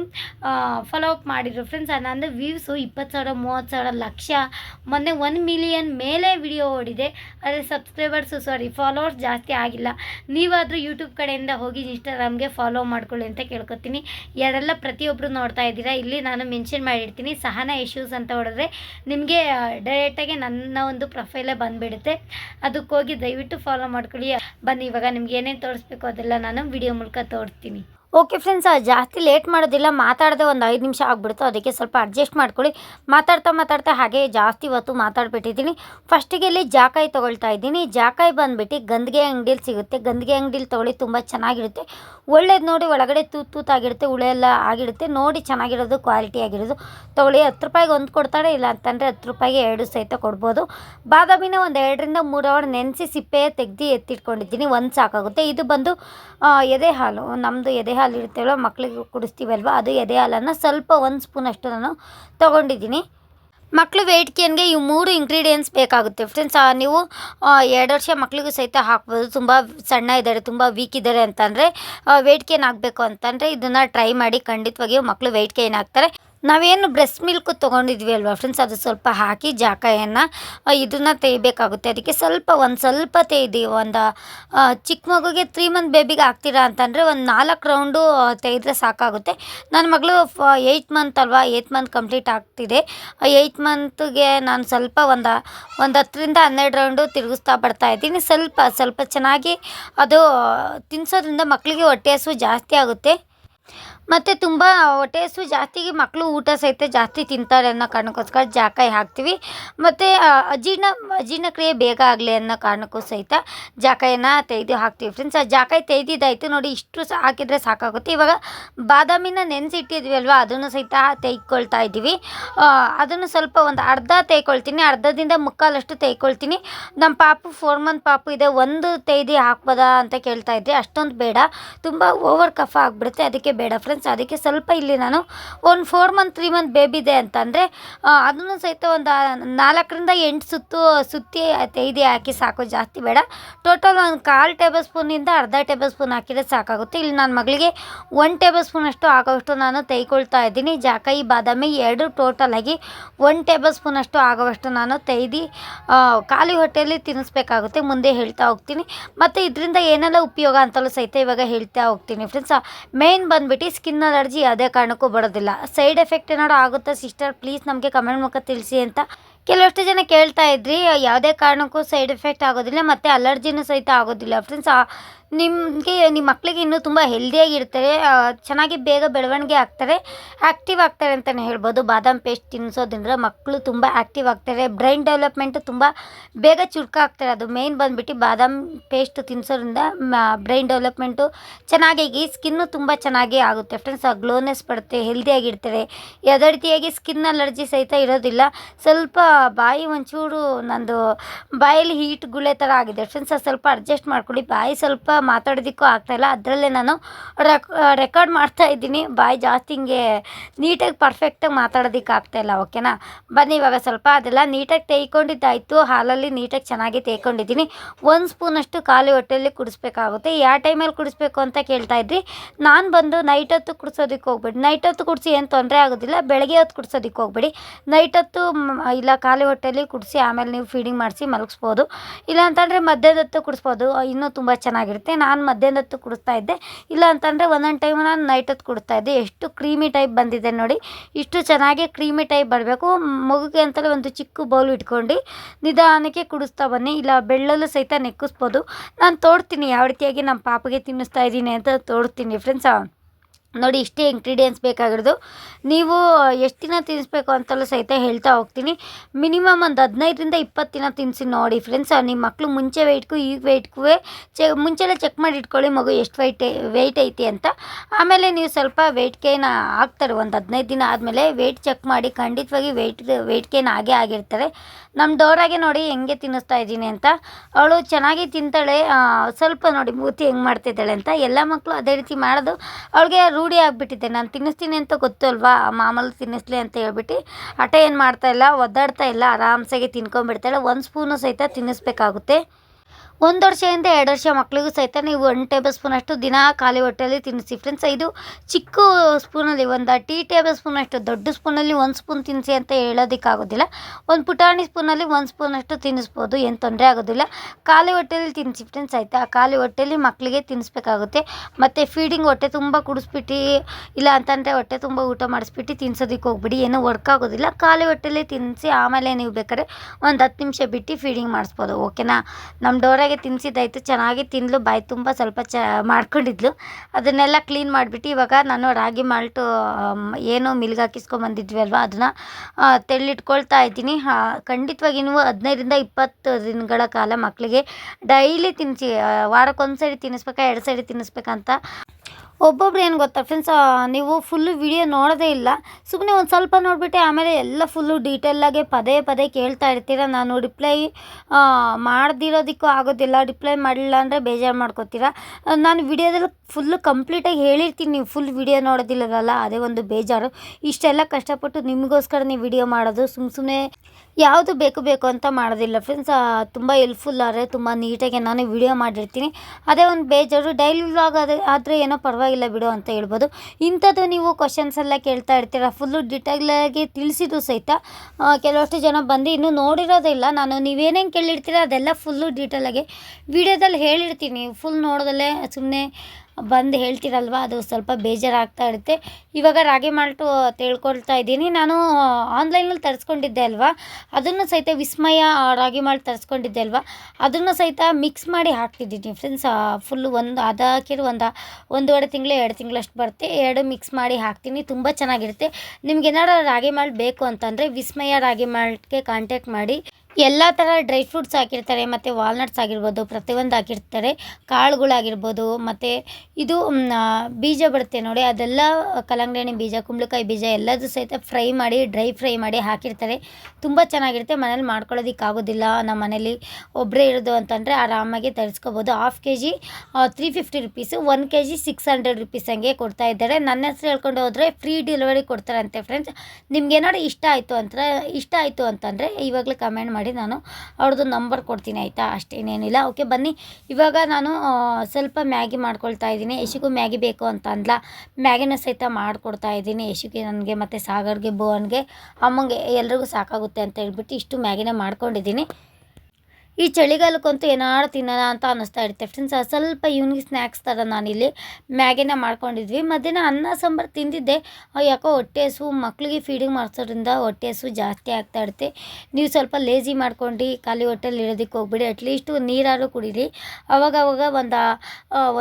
ಫಾಲೋ ಅಪ್ ಮಾಡಿದರು. ಫ್ರೆಂಡ್ಸ್ ನಂದು ವ್ಯೂಸು ಇಪ್ಪತ್ತು ಸಾವಿರ, ಮೂವತ್ತು ಸಾವಿರ, ಲಕ್ಷ. ಮೊನ್ನೆ ಒನ್ ಮಿಲಿಯನ್ ಮೇಲೆ ವಿಡಿಯೋ ಓಡಿದೆ. ಆದರೆ ಸಬ್ಸ್ಕ್ರೈಬರ್ಸು ಸಾರಿ ಫಾಲೋವರ್ಸ್ ಜಾಸ್ತಿ ಆಗಿಲ್ಲ. ನೀವಾದರೂ ಯೂಟ್ಯೂಬ್ ಕಡೆಯಿಂದ ಹೋಗಿ ಇನ್ಸ್ಟಾಗ್ರಾಮ್ಗೆ ಫಾಲೋ ಮಾಡ್ಕೊಳ್ಳಿ ಅಂತ ಕೇಳ್ಕೊತೀನಿ. ಯಾರೆಲ್ಲ ಪ್ರತಿಯೊಬ್ಬರು ನೋಡ್ತಾ ಇದ್ದೀರಾ, ಇಲ್ಲಿ ನಾನು ಮೆನ್ಷನ್ ಮಾಡಿರ್ತೀನಿ. ಸಹನ ಇಶ್ಯೂಸ್ ಅಂತ ಹೊಡೆದ್ರೆ ನಿಮಗೆ ಡೈರೆಕ್ಟಾಗಿ ನನ್ನ ಒಂದು ಪ್ರೊಫೈಲೇ ಬಂದುಬಿಡುತ್ತೆ. ಅದಕ್ಕೆ ಹೋಗಿ ದಯವಿಟ್ಟು ಫಾಲೋ ಮಾಡ್ಕೊಳ್ಳಿ. ಬನ್ನಿ, ಇವಾಗ ನಿಮ್ಗೆ ಏನೇನು ತೋರಿಸ್ಬೇಕು ಅದೆಲ್ಲ ನಾನು ವಿಡಿಯೋ ಮೂಲಕ ತೋರಿಸ್ತೀನಿ. ಓಕೆ ಫ್ರೆಂಡ್ಸ್ ಜಾಸ್ತಿ ಲೇಟ್ ಮಾಡೋದಿಲ್ಲ, ಮಾತಾಡದೆ ಒಂದು ಐದು ನಿಮಿಷ ಆಗ್ಬಿಡ್ತು ಅದಕ್ಕೆ ಸ್ವಲ್ಪ ಅಡ್ಜಸ್ಟ್ ಮಾಡ್ಕೊಳ್ಳಿ. ಮಾತಾಡ್ತಾ ಮಾತಾಡ್ತಾ ಹಾಗೆ ಜಾಸ್ತಿ ಇವತ್ತು ಮಾತಾಡ್ಬಿಟ್ಟಿದ್ದೀನಿ. ಫಸ್ಟಿಗೆ ಇಲ್ಲಿ ಜಾಕಾಯಿ ತೊಗೊಳ್ತಾ ಇದ್ದೀನಿ. ಜಾಕಾಯಿ ಬಂದುಬಿಟ್ಟು ಗಂದಿಗೆ ಅಂಗಡಿಲಿ ಸಿಗುತ್ತೆ. ಗಂದಿಗೆ ಅಂಗಡಿಲಿ ತೊಗೊಳ್ಳಿ, ತುಂಬ ಚೆನ್ನಾಗಿರುತ್ತೆ. ಒಳ್ಳೇದು ನೋಡಿ ಒಳಗಡೆ ತೂತ್ ತೂತಾಗಿರುತ್ತೆ, ಹುಳೆ ಎಲ್ಲ ಆಗಿರುತ್ತೆ. ನೋಡಿ ಚೆನ್ನಾಗಿರೋದು ಕ್ವಾಲಿಟಿ ಆಗಿರೋದು. ತೊಗೊಳ್ಳಿ, ಹತ್ತು ರೂಪಾಯಿಗೆ ಒಂದು ಕೊಡ್ತಾರೆ ಇಲ್ಲ ಅಂತಂದರೆ ಹತ್ತು ರೂಪಾಯಿಗೆ ಎರಡು ಸಹಿತ ಕೊಡ್ಬೋದು. ಬಾದಾಮಿನ ಒಂದು ಎರಡರಿಂದ ಮೂರು ಅವರ್ ನೆನೆಸಿ ಸಿಪ್ಪೆ ತೆಗ್ದು ಎತ್ತಿಟ್ಕೊಂಡಿದ್ದೀನಿ. ಒಂದು ಸಾಕಾಗುತ್ತೆ. ಇದು ಬಂದು ಎದೆ ಹಾಲು. ನಮ್ಮದು ಎದೆ ಇರುತ್ತಲ್ವ ಮಕ್ಕಳಿಗೆ ಕುಡಿಸ್ತೀವಲ್ವ? ಅದು ಎದೆ ಹಾಲನ್ನು ಸ್ವಲ್ಪ ಒಂದು ಸ್ಪೂನ್ ಅಷ್ಟು ನಾನು ತೊಗೊಂಡಿದ್ದೀನಿ. ಮಕ್ಕಳು ವೆಯ್ಟ್ ಗೇನ್ಗೆ ಇವು ಮೂರು ಇಂಗ್ರೀಡಿಯೆಂಟ್ಸ್ ಬೇಕಾಗುತ್ತೆ. ಫ್ರೆಂಡ್ಸ್ ನೀವು ಎರಡು ವರ್ಷ ಮಕ್ಕಳಿಗೂ ಸಹಿತ ಹಾಕ್ಬೋದು. ತುಂಬ ಸಣ್ಣ ಇದ್ದಾರೆ, ತುಂಬ ವೀಕ್ ಇದ್ದಾರೆ ಅಂತಂದರೆ ವೆಯ್ಟ್ ಗೇನ್ ಆಗಬೇಕು ಅಂತಂದರೆ ಇದನ್ನು ಟ್ರೈ ಮಾಡಿ ಖಂಡಿತವಾಗಿಯೂ ಮಕ್ಕಳು ವೆಯ್ಟ್ ಗೇನ್ ಆಗ್ತಾರೆ ನಾವೇನು ಬ್ರೆಸ್ಟ್ ಮಿಲ್ಕ್ ತೊಗೊಂಡಿದ್ವಿ ಅಲ್ವಾ ಫ್ರೆಂಡ್ಸ್ ಅದು ಸ್ವಲ್ಪ ಹಾಕಿ ಜಾಕಾಯನ್ನು ಇದನ್ನ ತೆಗಿಬೇಕಾಗುತ್ತೆ ಅದಕ್ಕೆ ಸ್ವಲ್ಪ, ಒಂದು ಸ್ವಲ್ಪ ತೆಗೆದು ಒಂದು ಚಿಕ್ಕ ಮಗುಗೆ ತ್ರೀ ಮಂತ್ ಬೇಬಿಗೆ ಹಾಕ್ತೀರಾ ಅಂತಂದರೆ ಒಂದು ನಾಲ್ಕು ರೌಂಡು ತೆಗೆದ್ರೆ ಸಾಕಾಗುತ್ತೆ. ನನ್ನ ಮಗಳು ಫ ಏಯ್ಟ್ ಮಂತ್ ಅಲ್ವಾ ಏಯ್ತ್ ಮಂತ್ ಕಂಪ್ಲೀಟ್ ಆಗ್ತಿದೆ. ಏಯ್ಟ್ ಮಂತ್ಗೆ ನಾನು ಸ್ವಲ್ಪ ಒಂದು ಒಂದು ಹತ್ತರಿಂದ ಹನ್ನೆರಡು ರೌಂಡು ತಿರುಗಿಸ್ತಾ ಬರ್ತಾ ಇದ್ದೀನಿ. ಸ್ವಲ್ಪ ಸ್ವಲ್ಪ ಚೆನ್ನಾಗಿ ಅದು ತಿನ್ನಿಸೋದ್ರಿಂದ ಮಕ್ಕಳಿಗೆ ಹೊಟ್ಟೆ ಹಸು ಜಾಸ್ತಿ ಆಗುತ್ತೆ. ಮತ್ತು ತುಂಬ ಹೊಟ್ಟೆ ಹಸು ಜಾಸ್ತಿ ಮಕ್ಕಳು ಊಟ ಸಹಿತ ಜಾಸ್ತಿ ತಿಂತಾರೆ ಅನ್ನೋ ಕಾರಣಕ್ಕೋಸ್ಕರ ಜಾಕಾಯಿ ಹಾಕ್ತೀವಿ. ಮತ್ತು ಅಜೀರ್ಣ, ಅಜೀರ್ಣಕ್ರಿಯೆ ಬೇಗ ಆಗಲಿ ಅನ್ನೋ ಕಾರಣಕ್ಕೂ ಸಹಿತ ಜಾಕಾಯಿನ ತೆಗೆದು ಹಾಕ್ತೀವಿ ಫ್ರೆಂಡ್ಸ್ ಆ ಜಾಕಾಯಿ ತೆಗೆದಿದ್ದಾಯಿತು ನೋಡಿ, ಇಷ್ಟು ಸಹ ಹಾಕಿದರೆ ಸಾಕಾಗುತ್ತೆ. ಇವಾಗ ಬಾದಾಮಿನ ನೆನೆಸಿಟ್ಟಿದ್ವಿ ಅಲ್ವಾ ಅದನ್ನು ಸಹಿತ ತೆಗೆದುಕೊಳ್ತಾ ಇದ್ದೀವಿ. ಅದನ್ನು ಸ್ವಲ್ಪ ಒಂದು ಅರ್ಧ ತೆಗೆಕೊಳ್ತೀನಿ ಅರ್ಧದಿಂದ ಮುಕ್ಕಾಲಷ್ಟು ತೆಗೆಕೊಳ್ತೀನಿ ನಮ್ಮ ಪಾಪು ಫೋರ್ ಮಂತ್ ಪಾಪು ಇದೆ, ಒಂದು ತೆಗೆದು ಹಾಕ್ಬೋದಾ ಅಂತ ಕೇಳ್ತಾ ಇದ್ದೆ. ಅಷ್ಟೊಂದು ಬೇಡ, ತುಂಬ ಓವರ್ ಕಫ ಆಗಿಬಿಡುತ್ತೆ, ಅದಕ್ಕೆ ಬೇಡ ಫ್ರೆಂಡ್ಸ್ ಅದಕ್ಕೆ ಸ್ವಲ್ಪ ಇಲ್ಲಿ ನಾನು ಒಂದು four month three month baby ಇದೆ ಅಂತಂದರೆ ಅದನ್ನು ಸಹಿತ ಒಂದು ನಾಲ್ಕರಿಂದ ಎಂಟು ಸುತ್ತು, ಸುತ್ತಿ ತೈದಿ ಹಾಕಿ ಸಾಕು, ಜಾಸ್ತಿ ಬೇಡ. ಟೋಟಲ್ ಒಂದು ಕಾಲು ಟೇಬಲ್ ಸ್ಪೂನಿಂದ ಅರ್ಧ ಟೇಬಲ್ ಸ್ಪೂನ್ ಹಾಕಿದರೆ ಸಾಕಾಗುತ್ತೆ. ಇಲ್ಲಿ ನನ್ನ ಮಗಳಿಗೆ ಒನ್ ಟೇಬಲ್ ಸ್ಪೂನಷ್ಟು ಆಗೋವಷ್ಟು ನಾನು ತೆಗೆಕೊಳ್ತಾ ಇದ್ದೀನಿ. ಜಾಕಾಯಿ ಬಾದಾಮಿ ಎರಡು ಟೋಟಲ್ ಆಗಿ ಒನ್ ಟೇಬಲ್ ಸ್ಪೂನಷ್ಟು ಆಗೋವಷ್ಟು ನಾನು ತೆಗೆದು ಖಾಲಿ ಹೊಟ್ಟೆಯಲ್ಲಿ ತಿನ್ನಿಸ್ಬೇಕಾಗುತ್ತೆ. ಮುಂದೆ ಹೇಳ್ತಾ ಹೋಗ್ತೀನಿ. ಮತ್ತು ಇದರಿಂದ ಏನೆಲ್ಲ ಉಪಯೋಗ ಅಂತಲೂ ಸಹಿತ ಇವಾಗ ಹೇಳ್ತಾ ಹೋಗ್ತೀನಿ ಫ್ರೆಂಡ್ಸ್ ಮೇನ್ ಬಂದ್ಬಿಟ್ಟು ಸ್ಕಿನ್ ಅಲರ್ಜಿ ಯಾವುದೇ ಕಾರಣಕ್ಕೂ ಬರೋದಿಲ್ಲ. ಸೈಡ್ ಎಫೆಕ್ಟ್ ಏನಾದ್ರು ಆಗುತ್ತಾ ಸಿಸ್ಟರ್? ಪ್ಲೀಸ್ ನಮಗೆ ಕಮೆಂಟ್ ಮುಖ ತಿಳಿಸಿ ಅಂತ ಕೆಲವಷ್ಟು ಜನ ಕೇಳ್ತಾ ಇದ್ರಿ. ಯಾವುದೇ ಕಾರಣಕ್ಕೂ ಸೈಡ್ ಎಫೆಕ್ಟ್ ಆಗೋದಿಲ್ಲ, ಮತ್ತು ಅಲರ್ಜಿನೂ ಸಹಿತ ಆಗೋದಿಲ್ಲ. ಫ್ರೆಂಡ್ಸ್ ನಿಮಗೆ ನಿಮ್ಮ ಮಕ್ಕಳಿಗೆ ಇನ್ನೂ ತುಂಬ ಹೆಲ್ದಿಯಾಗಿರ್ತಾರೆ ಆ, ಚೆನ್ನಾಗಿ ಬೇಗ ಬೆಳವಣಿಗೆ ಆಗ್ತಾರೆ ಆ್ಯಕ್ಟಿವ್ ಆಗ್ತಾರೆ ಅಂತಲೇ ಹೇಳ್ಬೋದು. ಬಾದಾಮ್ ಪೇಸ್ಟ್ ತಿನ್ನಿಸೋದ್ರಿಂದ ಮಕ್ಕಳು ತುಂಬ ಆ್ಯಕ್ಟಿವ್ ಆಗ್ತಾರೆ ಬ್ರೈನ್ ಡೆವಲಪ್ಮೆಂಟ್ ತುಂಬ ಬೇಗ ಚುರುಕಾಗ್ತಾರೆ ಅದು ಮೇಯ್ನ್ ಬಂದುಬಿಟ್ಟು ಬಾದಾಮ್ ಪೇಸ್ಟ್ ತಿನ್ನಿಸೋದ್ರಿಂದ ಬ್ರೈನ್ ಡೆವಲಪ್ಮೆಂಟು ಚೆನ್ನಾಗಿ ಸ್ಕಿನ್ನು ತುಂಬ ಚೆನ್ನಾಗಿ ಆಗುತ್ತೆ. ಫ್ರೆಂಡ್ಸ್ ಗ್ಲೋನೆಸ್ ಪಡುತ್ತೆ ಹೆಲ್ದಿಯಾಗಿರ್ತಾರೆ ಯಾವುದೇ ರೀತಿಯಾಗಿ ಸ್ಕಿನ್ ಅಲರ್ಜಿ ಸಹಿತ ಇರೋದಿಲ್ಲ. ಸ್ವಲ್ಪ ಬಾಯಿ ಒಂಚೂರು ನಂದು ಬಾಯಲ್ಲಿ ಹೀಟ್ ಗುಳೆ ಥರ ಆಗಿದೆ. ಫ್ರೆಂಡ್ಸ್ ಸ್ವಲ್ಪ ಅಡ್ಜಸ್ಟ್ ಮಾಡ್ಕೊಳ್ಳಿ. ಬಾಯಿ ಸ್ವಲ್ಪ ಮಾತಾಡೋದಕ್ಕೂ ಆಗ್ತಾಯಿಲ್ಲ ಅದರಲ್ಲೇ ನಾನು ರೆಕ್ ರೆಕಾರ್ಡ್ ಮಾಡ್ತಾ ಇದ್ದೀನಿ. ಬಾಯಿ ಜಾಸ್ತಿ ಹಿಂಗೆ ನೀಟಾಗಿ ಪರ್ಫೆಕ್ಟಾಗಿ ಮಾತಾಡೋದಕ್ಕೆ ಆಗ್ತಾಯಿಲ್ಲ ಓಕೆನಾ ಬನ್ನಿ ಇವಾಗ ಸ್ವಲ್ಪ ಅದೆಲ್ಲ ನೀಟಾಗಿ ತೇಯ್ಕೊಂಡಿದ್ದಾಯಿತು. ಹಾಲಲ್ಲಿ ನೀಟಾಗಿ ಚೆನ್ನಾಗಿ ತೇಯ್ಕೊಂಡಿದ್ದೀನಿ. ಒಂದು ಸ್ಪೂನಷ್ಟು ಖಾಲಿ ಹೊಟ್ಟೆಯಲ್ಲಿ ಕುಡಿಸ್ಬೇಕಾಗುತ್ತೆ. ಯಾವ ಟೈಮಲ್ಲಿ ಕುಡಿಸ್ಬೇಕು ಅಂತ ಕೇಳ್ತಾ ಇದ್ರಿ. ನಾನು ಬಂದು ನೈಟ್ ಹೊತ್ತು ಕುಡಿಸೋದಕ್ಕೆ ಹೋಗ್ಬೇಡಿ. ನೈಟ್ ಹೊತ್ತು ಕುಡಿಸಿ ಏನು ತೊಂದರೆ ಆಗೋದಿಲ್ಲ. ಬೆಳಗ್ಗೆ ಹೊತ್ತು ಕುಡಿಸೋದಕ್ಕೆ ಹೋಗ್ಬೇಡಿ. ನೈಟ್ ಹೊತ್ತು ಇಲ್ಲ ಖಾಲಿ ಹೊಟ್ಟೆಯಲ್ಲಿ ಕುಡಿಸಿ ಆಮೇಲೆ ನೀವು ಫೀಡಿಂಗ್ ಮಾಡಿಸಿ ಮಲಗಿಸ್ಬೋದು. ಇಲ್ಲ ಅಂತಂದರೆ ಮಧ್ಯದ ಹೊತ್ತು ಕುಡಿಸ್ಬೋದು. ಇನ್ನೂ ತುಂಬ ಚೆನ್ನಾಗಿರುತ್ತೆ. ನಾನು ಮಧ್ಯಾಹ್ನ ಹೊತ್ತು ಕುಡಿಸ್ತಾ ಇದ್ದೆ. ಇಲ್ಲ ಅಂತಂದರೆ ಒಂದೊಂದು ಟೈಮ್ ನಾನು ನೈಟ್ ಹೊತ್ತು ಕುಡಿಸ್ತಾ ಇದ್ದೆ. ಎಷ್ಟು ಕ್ರೀಮಿ ಟೈಪ್ ಬಂದಿದೆ ನೋಡಿ. ಇಷ್ಟು ಚೆನ್ನಾಗಿ ಕ್ರೀಮಿ ಟೈಪ್ ಬರಬೇಕು. ಮಗುಗೆ ಅಂತಲೇ ಒಂದು ಚಿಕ್ಕ ಬೌಲ್ ಇಟ್ಕೊಂಡು ನಿಧಾನಕ್ಕೆ ಕುಡಿಸ್ತಾ ಬನ್ನಿ. ಇಲ್ಲ ಬೆಳ್ಳಲ್ಲೂ ಸಹಿತ ನೆಕ್ಕಿಸ್ಬೋದು. ನಾನು ತೋಡ್ತೀನಿ. ಯಾವ ರೀತಿಯಾಗಿ ನಮ್ಮ ಪಾಪಗೆ ತಿನ್ನಿಸ್ತಾ ಇದ್ದೀನಿ ಅಂತ ತೋಡ್ತೀನಿ ಫ್ರೆಂಡ್ಸ್ ನೋಡಿ, ಇಷ್ಟೇ ಇಂಗ್ರೀಡಿಯೆಂಟ್ಸ್ ಬೇಕಾಗಿರೋದು. ನೀವು ಎಷ್ಟು ದಿನ ತಿನ್ನಿಸ್ಬೇಕು ಅಂತಲೂ ಸಹಿತ ಹೇಳ್ತಾ ಹೋಗ್ತೀನಿ. ಮಿನಿಮಮ್ ಒಂದು ಹದಿನೈದರಿಂದ ಇಪ್ಪತ್ತು ದಿನ ತಿನ್ನಿಸಿ ನೋಡಿ ಫ್ರೆಂಡ್ಸ್ ನಿಮ್ಮ ಮಕ್ಕಳು ಮುಂಚೆ ವೆಯ್ಟ್ಗೂ ಈಗ ವೆಯ್ಟ್ಗೂ ಚೆ ಮುಂಚೆಲ್ಲ ಚೆಕ್ ಮಾಡಿ ಇಟ್ಕೊಳ್ಳಿ ಮಗು ಎಷ್ಟು ವೆಯ್ಟ್ ವೆಯ್ಟ್ ಐತಿ ಅಂತ. ಆಮೇಲೆ ನೀವು ಸ್ವಲ್ಪ ವೆಯ್ಟ್ ಗೇನ್ ಆಗ್ತಾರೆ, ಒಂದು ಹದಿನೈದು ದಿನ ಆದಮೇಲೆ ವೆಯ್ಟ್ ಚೆಕ್ ಮಾಡಿ ಖಂಡಿತವಾಗಿ ವೆಯ್ಟ್ ವೆಯ್ಟ್ ಗೇನ್ ಆಗೇ ಆಗಿರ್ತಾರೆ ನಮ್ಮ ಡೋರಾಗೆ ನೋಡಿ ಹೆಂಗೆ ತಿನ್ನಿಸ್ತಾ ಇದ್ದೀನಿ ಅಂತ. ಅವಳು ಚೆನ್ನಾಗಿ ತಿಂತಾಳೆ ಸ್ವಲ್ಪ ನೋಡಿ ಮೂತಿ ಹೆಂಗೆ ಮಾಡ್ತಿದ್ದಾಳೆ ಅಂತ. ಎಲ್ಲ ಮಕ್ಕಳು ಅದೇ ರೀತಿ ಮಾಡೋದು. ಅವಳಿಗೆ ರೂಢಿ ಆಗಿಬಿಟ್ಟಿದೆ. ನಾನು ತಿನ್ನಿಸ್ತೀನಿ ಅಂತ ಗೊತ್ತು ಅಲ್ವಾ? ಮಾಮೂಲಿ ತಿನ್ನಿಸ್ಲಿ ಅಂತ ಹೇಳ್ಬಿಟ್ಟು ಹಠ ಏನು ಮಾಡ್ತಾ ಇಲ್ಲ, ಒದ್ದಾಡ್ತಾ ಇಲ್ಲ, ಆರಾಮ್ಸಾಗಿ ತಿನ್ಕೊಂಡ್ಬಿಡ್ತಾಳೆ. ಒಂದು ಸ್ಪೂನು ಸಹಿತ ತಿನ್ನಿಸ್ಬೇಕಾಗುತ್ತೆ. ಒಂದು ವರ್ಷದಿಂದ ಎರಡು ವರ್ಷ ಮಕ್ಕಳಿಗೂ ಸಹಿತ ನೀವು ಒನ್ ಟೇಬಲ್ ಸ್ಪೂನ್ ಅಷ್ಟು ದಿನ ಖಾಲಿ ಹೊಟ್ಟೆಯಲ್ಲಿ ತಿನ್ನಿಸಿ ಫ್ರೆಂಡ್ಸ್ ಇದು ಚಿಕ್ಕ ಸ್ಪೂನಲ್ಲಿ ಒಂದು ಟೀ ಟೇಬಲ್ ಸ್ಪೂನ್ ಅಷ್ಟು, ದೊಡ್ಡ ಸ್ಪೂನಲ್ಲಿ ಒಂದು ಸ್ಪೂನ್ ತಿನ್ನಿಸಿ ಅಂತ ಹೇಳೋದಕ್ಕಾಗೋದಿಲ್ಲ ಒಂದು ಪುಟಾಣಿ ಸ್ಪೂನಲ್ಲಿ ಒಂದು ಸ್ಪೂನ್ ಅಷ್ಟು ತಿನ್ನಿಸ್ಬೋದು, ಏನು ತೊಂದರೆ ಆಗೋದಿಲ್ಲ. ಖಾಲಿ ಹೊಟ್ಟೆಯಲ್ಲಿ ತಿನ್ನಿಸಿ ಫ್ರೆಂಡ್ಸ್ ಆ ಖಾಲಿ ಹೊಟ್ಟೆಯಲ್ಲಿ ಮಕ್ಕಳಿಗೆ ತಿನ್ನಿಸ್ಬೇಕಾಗುತ್ತೆ. ಮತ್ತು ಫೀಡಿಂಗ್ ಹೊಟ್ಟೆ ತುಂಬ ಕುಡಿಸ್ಬಿಟ್ಟು, ಇಲ್ಲ ಅಂತಂದರೆ ಹೊಟ್ಟೆ ತುಂಬ ಊಟ ಮಾಡಿಸ್ಬಿಟ್ಟು ತಿನ್ಸೋದಕ್ಕೆ ಹೋಗ್ಬಿಡಿ, ಏನೂ ವರ್ಕ್ ಆಗೋದಿಲ್ಲ. ಖಾಲಿ ಹೊಟ್ಟೆಯಲ್ಲಿ ತಿನ್ನಿಸಿ ಆಮೇಲೆ ನೀವು ಬೇಕಾದ್ರೆ ಒಂದು ಹತ್ತು ನಿಮಿಷ ಬಿಟ್ಟು ಫೀಡಿಂಗ್ ಮಾಡಿಸ್ಬೋದು ಓಕೆನಾ ನಮ್ಮ ಡೋರಾಗೆ ತಿನ್ನಿಸಿದ್ದಾಯ್ತು ಚೆನ್ನಾಗಿ ತಿಂದ್ಲು, ಬಾಯಿ ತುಂಬ ಸ್ವಲ್ಪ ಚ, ಮಾಡ್ಕೊಂಡಿದ್ಲು. ಅದನ್ನೆಲ್ಲ ಕ್ಲೀನ್ ಮಾಡಿಬಿಟ್ಟು ಇವಾಗ ನಾನು ರಾಗಿ ಮಾಲ್ಟು ಏನು ಮಿಲ್ಗೆ ಹಾಕಿಸ್ಕೊಂಬಂದಿದ್ವಿ ಅಲ್ವಾ ಅದನ್ನು ತೆಳ್ಳಿಟ್ಕೊಳ್ತಾ ಇದ್ದೀನಿ. ಖಂಡಿತವಾಗಿ ನೀವು ಹದಿನೈದರಿಂದ ಇಪ್ಪತ್ತು ದಿನಗಳ ಕಾಲ ಮಕ್ಕಳಿಗೆ ಡೈಲಿ ತಿನ್ನಿಸಿ ವಾರಕ್ಕೊಂದು ಸರಿ ತಿನ್ನಿಸ್ಬೇಕಾ ಎರಡು ಸರಿ ತಿನ್ನಿಸ್ಬೇಕಂತ ಒಬ್ಬೊಬ್ರು ಏನು ಗೊತ್ತಾ ಫ್ರೆಂಡ್ಸ್ ನೀವು ಫುಲ್ಲು ವಿಡಿಯೋ ನೋಡೋದೇ ಇಲ್ಲ. ಸುಮ್ಮನೆ ಒಂದು ಸ್ವಲ್ಪ ನೋಡಿಬಿಟ್ಟು, ಆಮೇಲೆ ಎಲ್ಲ ಫುಲ್ಲು ಡೀಟೇಲಾಗೆ ಪದೇ ಪದೇ ಕೇಳ್ತಾ ಇರ್ತೀರ? ನಾನು ರಿಪ್ಲೈ ಮಾಡ್ದಿರೋದಕ್ಕೂ ಆಗೋದಿಲ್ಲ. ರಿಪ್ಲೈ ಮಾಡಲಿಲ್ಲ ಅಂದರೆ ಬೇಜಾರು ಮಾಡ್ಕೋತೀರ? ನಾನು ವಿಡಿಯೋದಲ್ಲಿ ಫುಲ್ಲು ಕಂಪ್ಲೀಟಾಗಿ ಹೇಳಿರ್ತೀನಿ, ನೀವು ಫುಲ್ ವಿಡಿಯೋ ನೋಡೋದಿಲ್ಲದಲ್ಲ, ಅದೇ ಒಂದು ಬೇಜಾರು. ಇಷ್ಟೆಲ್ಲ ಕಷ್ಟಪಟ್ಟು ನಿಮಗೋಸ್ಕರ ನೀವು ವಿಡಿಯೋ ಮಾಡೋದು ಸುಮ್ಮ ಸುಮ್ಮನೆ ಯಾವುದು ಬೇಕು ಬೇಕು ಅಂತ ಮಾಡೋದಿಲ್ಲ ಫ್ರೆಂಡ್ಸ್ ತುಂಬ ಹೆಲ್ಪ್ಫುಲ್ ಆದರೆ ತುಂಬ ನೀಟಾಗಿ ನಾನು ವಿಡಿಯೋ ಮಾಡಿರ್ತೀನಿ. ಅದೇ ಒಂದು ಬೇಜಾರು ಡೈಲಿ ವ್ಲಾಗ್ ಅದೇ ಆದರೆ ಏನೋ ಪರವಾಗಿಲ್ಲ ಬಿಡು ಅಂತ ಹೇಳ್ಬೋದು. ಇಂಥದ್ದು ನೀವು ಕ್ವಶನ್ಸ್ ಎಲ್ಲ ಕೇಳ್ತಾ ಇರ್ತೀರ? ಫುಲ್ಲು ಡಿಟೇಲಾಗಿ ತಿಳಿಸಿದ್ರು ಸಹಿತ ಕೆಲವಷ್ಟು ಜನ ಬಂದು ಇನ್ನೂ ನೋಡಿರೋದಿಲ್ಲ. ನಾನು ನೀವೇನೇನು ಕೇಳಿರ್ತೀರ ಅದೆಲ್ಲ ಫುಲ್ಲು ಡೀಟೇಲಾಗಿ ವಿಡಿಯೋದಲ್ಲಿ ಹೇಳಿರ್ತೀನಿ. ಫುಲ್ ನೋಡೋದಲ್ಲೇ ಸುಮ್ಮನೆ ಬಂದು ಹೇಳ್ತೀರಲ್ವ? ಅದು ಸ್ವಲ್ಪ ಬೇಜಾರಾಗ್ತಾ ಇರುತ್ತೆ. ಇವಾಗ ರಾಗಿ ಮಾಲ್ಟು ತಿಳ್ಕೊಳ್ತಾ ಇದ್ದೀನಿ. ನಾನು ಆನ್ಲೈನಲ್ಲಿ ತರಿಸ್ಕೊಂಡಿದ್ದೆ ಅಲ್ವಾ? ಅದನ್ನು ಸಹಿತ ವಿಸ್ಮಯ ರಾಗಿ ಮಾಲ್ಟ್ ತರಿಸ್ಕೊಂಡಿದ್ದೆ ಅಲ್ವಾ? ಅದನ್ನು ಸಹಿತ ಮಿಕ್ಸ್ ಮಾಡಿ ಹಾಕ್ತಿದ್ದೀನಿ ಫ್ರೆಂಡ್ಸ್. ಫುಲ್ಲು ಒಂದು, ಅದಾಕಿರೋ ಒಂದು, ಒಂದೂವರೆ ತಿಂಗಳು, ಎರಡು ತಿಂಗಳಷ್ಟು ಬರುತ್ತೆ. ಎರಡು ಮಿಕ್ಸ್ ಮಾಡಿ ಹಾಕ್ತೀನಿ. ತುಂಬ ಚೆನ್ನಾಗಿರುತ್ತೆ. ನಿಮ್ಗೆ ಏನಾರು ರಾಗಿ ಮಾಲ್ಟ್ ಬೇಕು ಅಂತಂದರೆ ವಿಸ್ಮಯ ರಾಗಿ ಮಾಲ್ಟ್ಗೆ ಕಾಂಟ್ಯಾಕ್ಟ್ ಮಾಡಿ. ಎಲ್ಲ ಥರ ಡ್ರೈ ಫ್ರೂಟ್ಸ್ ಹಾಕಿರ್ತಾರೆ, ಮತ್ತು ವಾಲ್ನಟ್ಸ್ ಆಗಿರ್ಬೋದು, ಪ್ರತಿಯೊಂದು ಹಾಕಿರ್ತಾರೆ, ಕಾಳುಗಳಾಗಿರ್ಬೋದು, ಮತ್ತು ಇದು ಬೀಜ ಬರುತ್ತೆ ನೋಡಿ, ಅದೆಲ್ಲ ಕಲ್ಲಂಗಡಿ ಬೀಜ, ಕುಂಬಳಕಾಯಿ ಬೀಜ ಎಲ್ಲದೂ ಸಹಿತ ಫ್ರೈ ಮಾಡಿ ಡ್ರೈ ಫ್ರೈ ಮಾಡಿ ಹಾಕಿರ್ತಾರೆ. ತುಂಬ ಚೆನ್ನಾಗಿರುತ್ತೆ, ಮನೇಲಿ ಮಾಡ್ಕೊಳ್ಳೋದಕ್ಕಾಗೋದಿಲ್ಲ. ನಮ್ಮ ಮನೇಲಿ ಒಬ್ಬರೇ ಇರೋದು ಅಂತಂದರೆ ಆರಾಮಾಗಿ ತರಿಸ್ಕೋಬೋದು. Half K G three fifty rupees one K G six hundred rupees ಹಂಗೆ ಕೊಡ್ತಾ ಇದ್ದಾರೆ. ನನ್ನ ಹೆಸರು ಹೇಳ್ಕೊಂಡು ಹೋದರೆ ಫ್ರೀ ಡೆಲಿವರಿ ಕೊಡ್ತಾರಂತೆ ಫ್ರೆಂಡ್ಸ್ ನಿಮ್ಗೆ ಏನಾದ್ರು ಇಷ್ಟ ಆಯಿತು ಅಂತ, ಇಷ್ಟ ಆಯಿತು ಅಂತಂದರೆ ಇವಾಗಲೇ ಕಮೆಂಟ್ ಮಾಡಿ. ನಾನು ಅವ್ರದ್ದು ನಂಬರ್ ಕೊಡ್ತೀನಿ, ಆಯಿತಾ? ಅಷ್ಟೇನೇನಿಲ್ಲ. ಓಕೆ ಬನ್ನಿ. ಇವಾಗ ನಾನು ಸ್ವಲ್ಪ ಮ್ಯಾಗಿ ಮಾಡ್ಕೊಳ್ತಾ ಇದ್ದೀನಿ. ಯಶಿಗೂ ಮ್ಯಾಗಿ ಬೇಕು ಅಂತ ಅಂದ್ಲ. ಮ್ಯಾಗಿನ ಸಹಿತ ಮಾಡಿಕೊಡ್ತಾ ಇದ್ದೀನಿ. ಯಶಿಗೆ, ನನಗೆ ಮತ್ತು ಸಾಗರ್ಗೆ, ಭುವನ್ಗೆ, ಅಮ್ಮಂಗೆ ಎಲ್ರಿಗೂ ಸಾಕಾಗುತ್ತೆ ಅಂತ ಹೇಳ್ಬಿಟ್ಟು ಇಷ್ಟು ಮ್ಯಾಗಿನ ಮಾಡ್ಕೊಂಡಿದ್ದೀನಿ. ಈ ಚಳಿಗಾಲಕ್ಕಂತೂ ಏನಾರು ತಿನ್ನೋಣ ಅಂತ ಅನ್ನಿಸ್ತಾ ಇರುತ್ತೆ ಫ್ರೆಂಡ್ಸ್ ಸ್ವಲ್ಪ ಇವ್ನಿಗೆ ಸ್ನ್ಯಾಕ್ಸ್ ಥರ ನಾನಿಲ್ಲಿ ಮ್ಯಾಗಿನ ಮಾಡ್ಕೊಂಡಿದ್ವಿ. ಮಧ್ಯಾಹ್ನ ಅನ್ನ, ಸಾಂಬಾರು ತಿಂದಿದ್ದೆ. ಯಾಕೋ ಹೊಟ್ಟೆ ಹಸು. ಮಕ್ಳಿಗೆ ಫೀಡಿಂಗ್ ಮಾಡಿಸೋದ್ರಿಂದ ಹೊಟ್ಟೆ ಹಸು ಜಾಸ್ತಿ ಆಗ್ತಾ ಇರುತ್ತೆ. ನೀವು ಸ್ವಲ್ಪ ಲೇಜಿ ಮಾಡ್ಕೊಂಡು ಖಾಲಿ ಹೊಟ್ಟೆಲಿ ಇರೋದಕ್ಕೆ ಹೋಗ್ಬಿಡಿ. ಅಟ್ಲೀಸ್ಟು ನೀರಾರು ಕುಡೀರಿ. ಅವಾಗ ಅವಾಗ ಒಂದು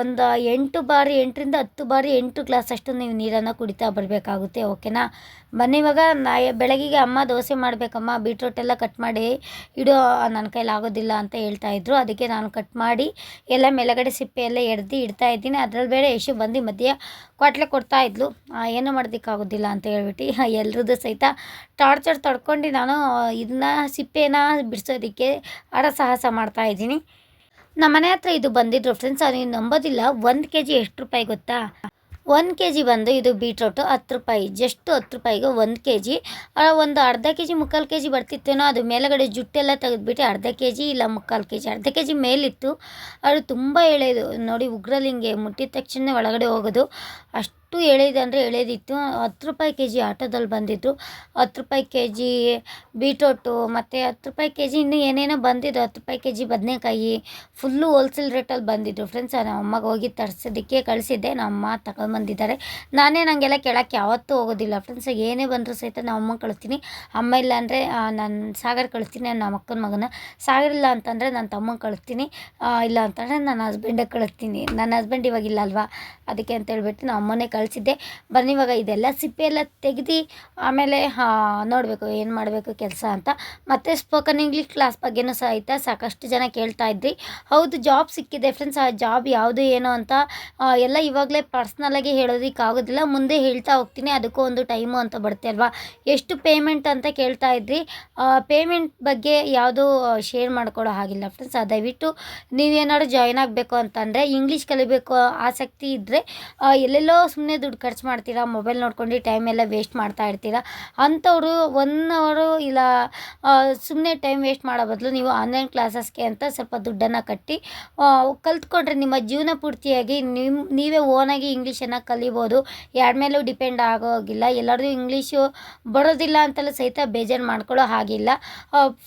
ಒಂದು ಎಂಟು ಬಾರಿ, ಎಂಟರಿಂದ ಹತ್ತು ಬಾರಿ, ಎಂಟು ಗ್ಲಾಸ್ ಅಷ್ಟು ನೀವು ನೀರನ್ನು ಕುಡಿತಾ ಬರಬೇಕಾಗುತ್ತೆ. ಓಕೆನಾ ಬನ್ನಿ ಇವಾಗ ನಾ ಬೆಳಗಿಗೆ ಅಮ್ಮ ದೋಸೆ ಮಾಡಬೇಕಮ್ಮ ಬೀಟ್ರೂಟ್ ಎಲ್ಲ ಕಟ್ ಮಾಡಿ ಇಡೋ ನನ್ನ ಕೈಲಿ ಆಗೋದಿಲ್ಲ ಅಂತ ಹೇಳ್ತಾ ಇದ್ರು. ಅದಕ್ಕೆ ನಾನು ಕಟ್ ಮಾಡಿ ಎಲ್ಲ ಮೇಲಗಡೆ ಸಿಪ್ಪೆ ಎಲ್ಲ ಎಡ್ದು ಇಡ್ತಾ ಇದ್ದೀನಿ. ಅದ್ರಲ್ಲಿ ಬೇರೆ ಯಶು ಬಂದು ಮಧ್ಯೆ ಕೊಟ್ಲೆ ಕೊಡ್ತಾ ಇದ್ಲು. ಏನು ಮಾಡೋದಕ್ಕಾಗೋದಿಲ್ಲ ಅಂತ ಹೇಳ್ಬಿಟ್ಟು [laughs] ಎಲ್ರದ್ದು ಸಹಿತ ಟಾರ್ಚರ್ ತಡ್ಕೊಂಡು ನಾನು ಇದನ್ನ ಸಿಪ್ಪೆನ ಬಿಡಿಸೋದಕ್ಕೆ ಹರಸಾಹಸ ಮಾಡ್ತಾ ಇದ್ದೀನಿ. ನಮ್ಮ ಮನೆ ಹತ್ರ ಇದು ಬಂದಿದ್ರು ಫ್ರೆಂಡ್ಸ್ ಅವ್ರಿಗೆ ನಂಬೋದಿಲ್ಲ. ಒಂದು ಕೆ ಜಿ ಎಷ್ಟು ರೂಪಾಯಿ ಗೊತ್ತಾ? ಒಂದು ಕೆ ಜಿ ಬಂದು ಇದು ಬೀಟ್ರೋಟು ಹತ್ತು ರೂಪಾಯಿ. ಜಸ್ಟ್ ಹತ್ತು ರೂಪಾಯಿಗೆ ಒಂದು ಕೆ ಜಿ ಒಂದು ಅರ್ಧ ಕೆ ಜಿ ಮುಕ್ಕಾಲು ಕೆ ಜಿ ಬರ್ತಿತ್ತೇನೋ, ಅದು ಮೇಲುಗಡೆ ಜುಟ್ಟೆಲ್ಲ ತೆಗೆದುಬಿಟ್ಟು ಅರ್ಧ ಕೆ ಜಿ ಇಲ್ಲ ಮುಕ್ಕಾಲು ಕೆ ಜಿ ಅರ್ಧ ಕೆ ಜಿ ಮೇಲಿತ್ತು. ಅದು ತುಂಬ ಎಳೆದು, ನೋಡಿ ಉಗ್ರಲಿಂಗೆ ಮುಟ್ಟಿದ ತಕ್ಷಣ ಒಳಗಡೆ ಹೋಗೋದು. ಅಷ್ಟು ಎಳೆದು ಅಂದರೆ ಎಳೆದಿತ್ತು. ಹತ್ತು ರೂಪಾಯಿ ಕೆ ಜಿ ಆಟೋದಲ್ಲಿ ಬಂದಿದ್ದು ಹತ್ತು ರೂಪಾಯಿ ಕೆ ಜಿ ಬೀಟ್ರೋಟು, ಮತ್ತು ಹತ್ತು ರೂಪಾಯಿ ಕೆ ಜಿ ಇನ್ನೂ ಏನೇನೋ ಬಂದಿದ್ದು. ಹತ್ತು ರೂಪಾಯಿ ಕೆ ಜಿ ಬದನೇಕಾಯಿ, ಫುಲ್ಲು ಹೋಲ್ಸೇಲ್ ರೇಟಲ್ಲಿ ಬಂದಿದ್ದು ಫ್ರೆಂಡ್ಸ್ ನಮ್ಮ ಅಮ್ಮಗೆ ಹೋಗಿ ತರಿಸೋದಕ್ಕೆ ಕಳಿಸಿದ್ದೆ. ನಮ್ಮ ಅಮ್ಮ ತಗೊಂಡ್ಬಂದಿದ್ದಾರೆ ನಾನೇ ನನಗೆಲ್ಲ ಕೇಳೋಕ್ಕೆ ಯಾವತ್ತೂ ಹೋಗೋದಿಲ್ಲ. ಫ್ರೆಂಡ್ಸ್, ಏನೇ ಬಂದರೂ ಸಹಿತ ನಮ್ಮ ಅಮ್ಮ ಕಳಿಸ್ತೀನಿ. ಅಮ್ಮ ಇಲ್ಲ ಅಂದರೆ ನನ್ನ ಸಾಗರ್ ಕಳಿಸ್ತೀನಿ ನಮ್ಮ ಅಕ್ಕನ ಮಗನ. ಸಾಗರ್ ಇಲ್ಲ ಅಂತಂದರೆ ನನ್ನ ತಮ್ಮಂಗೆ ಕಳಿಸ್ತೀನಿ. ಇಲ್ಲ ಅಂತಂದರೆ ನನ್ನ ಹಸ್ಬೆಂಡಿಗೆ ಕಳಿಸ್ತೀನಿ. ನನ್ನ ಹಸ್ಬೆಂಡ್ ಇವಾಗಿಲ್ಲ ಅಲ್ವಾ? ಅದಕ್ಕೆ ಅಂತ ಹೇಳ್ಬಿಟ್ಟು ನಮ್ಮ ಅಮ್ಮನೇ ಕಳಿಸಿದ್ದೆ. ಬನ್ನಿ ಇವಾಗ ಇದೆಲ್ಲ ಸಿಪ್ಪೆ ಎಲ್ಲ ತೆಗ್ದು, ಆಮೇಲೆ ನೋಡಬೇಕು ಏನು ಮಾಡಬೇಕು ಕೆಲಸ ಅಂತ. ಮತ್ತು ಸ್ಪೋಕನ್ ಇಂಗ್ಲೀಷ್ ಕ್ಲಾಸ್ ಬಗ್ಗೆನೂ ಸಹಿತ ಸಾಕಷ್ಟು ಜನ ಕೇಳ್ತಾ ಇದ್ರಿ. ಹೌದು ಜಾಬ್ ಸಿಕ್ಕಿದೆ ಫ್ರೆಂಡ್ಸ್ ಆ ಜಾಬ್ ಯಾವುದು ಏನು ಅಂತ ಎಲ್ಲ ಇವಾಗಲೇ ಪರ್ಸ್ನಲಾಗಿ ಹೇಳೋದಕ್ಕಾಗೋದಿಲ್ಲ ಮುಂದೆ ಹೇಳ್ತಾ ಹೋಗ್ತೀನಿ. ಅದಕ್ಕೂ ಒಂದು ಟೈಮು ಅಂತ ಬರುತ್ತೆ ಅಲ್ವಾ? ಎಷ್ಟು ಪೇಮೆಂಟ್ ಅಂತ ಕೇಳ್ತಾ ಇದ್ರಿ. ಪೇಮೆಂಟ್ ಬಗ್ಗೆ ಯಾವುದೂ ಶೇರ್ ಮಾಡ್ಕೊಳ್ಳೋ ಹಾಗಿಲ್ಲ ಫ್ರೆಂಡ್ಸ್ ದಯವಿಟ್ಟು ನೀವೇನಾದ್ರು ಜಾಯ್ನ್ ಆಗಬೇಕು ಅಂತಂದರೆ ಇಂಗ್ಲೀಷ್ ಕಲಿಬೇಕು ಆಸಕ್ತಿ ಇದ್ದರೆ ಎಲ್ಲೆಲ್ಲೋ ಸುಮ್ಮನೆ ದುಡ್ಡು ಖರ್ಚು ಮಾಡ್ತೀರಾ ಮೊಬೈಲ್ ನೋಡ್ಕೊಂಡು ಟೈಮ್ ಎಲ್ಲ ವೇಸ್ಟ್ ಮಾಡ್ತಾ ಇರ್ತೀರಾ? ಅಂಥವರು ಒನ್ ಅವರು ಇಲ್ಲ ಸುಮ್ಮನೆ ಟೈಮ್ ವೇಸ್ಟ್ ಮಾಡೋ ಬದಲು ನೀವು ಆನ್ಲೈನ್ ಕ್ಲಾಸಸ್ಗೆ ಅಂತ ಸ್ವಲ್ಪ ದುಡ್ಡನ್ನು ಕಟ್ಟಿ ಕಲ್ತ್ಕೊಂಡ್ರೆ ನಿಮ್ಮ ಜೀವನ ಪೂರ್ತಿಯಾಗಿ ನಿಮ್ಮ ನೀವೇ ಓನಾಗಿ ಇಂಗ್ಲೀಷನ್ನು ಕಲಿಬೋದು. ಯಾರ ಮೇಲೂ ಡಿಪೆಂಡ್ ಆಗೋಗಿಲ್ಲ. ಎಲ್ಲರಿಗೂ ಇಂಗ್ಲೀಷು ಬರೋದಿಲ್ಲ ಅಂತೆಲ್ಲ ಸಹಿತ ಬೇಜಾರು ಮಾಡ್ಕೊಳ್ಳೋ ಹಾಗಿಲ್ಲ.